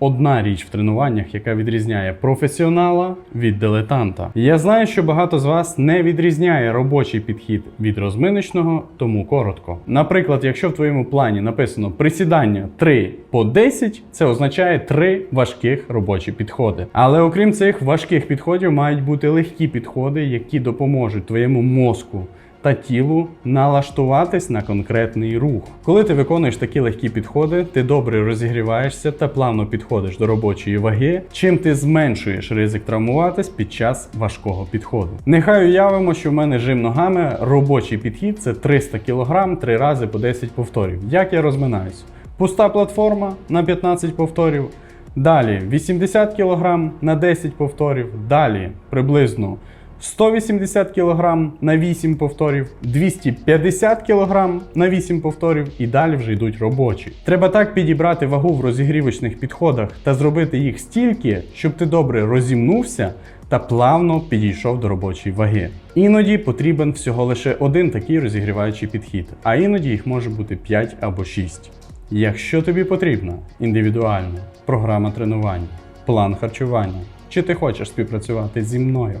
одна річ в тренуваннях, яка відрізняє професіонала від дилетанта. Я знаю, що багато з вас не відрізняє робочий підхід від розминочного, тому коротко. Наприклад, якщо в твоєму плані написано присідання 3 по 10, це означає 3 важких робочі підходи. Але окрім цих важких підходів, мають бути легкі підходи, які допоможуть твоєму мозку та тілу налаштуватись на конкретний рух. Коли ти виконуєш такі легкі підходи, ти добре розігріваєшся та плавно підходиш до робочої ваги, чим ти зменшуєш ризик травмуватись під час важкого підходу. Нехай уявимо, що в мене жим ногами робочий підхід це 300 кг 3 рази по 10 повторів. Як я розминаюсь? Пуста платформа на 15 повторів. Далі 80 кг на 10 повторів. Далі приблизно 180 кг на 8 повторів, 250 кг на 8 повторів і далі вже йдуть робочі. Треба так підібрати вагу в розігрівочних підходах та зробити їх стільки, щоб ти добре розімнувся та плавно підійшов до робочої ваги. Іноді потрібен всього лише один такий розігріваючий підхід, а іноді їх може бути 5 або 6. Якщо тобі потрібна індивідуальна програма тренувань, план харчування, чи ти хочеш співпрацювати зі мною,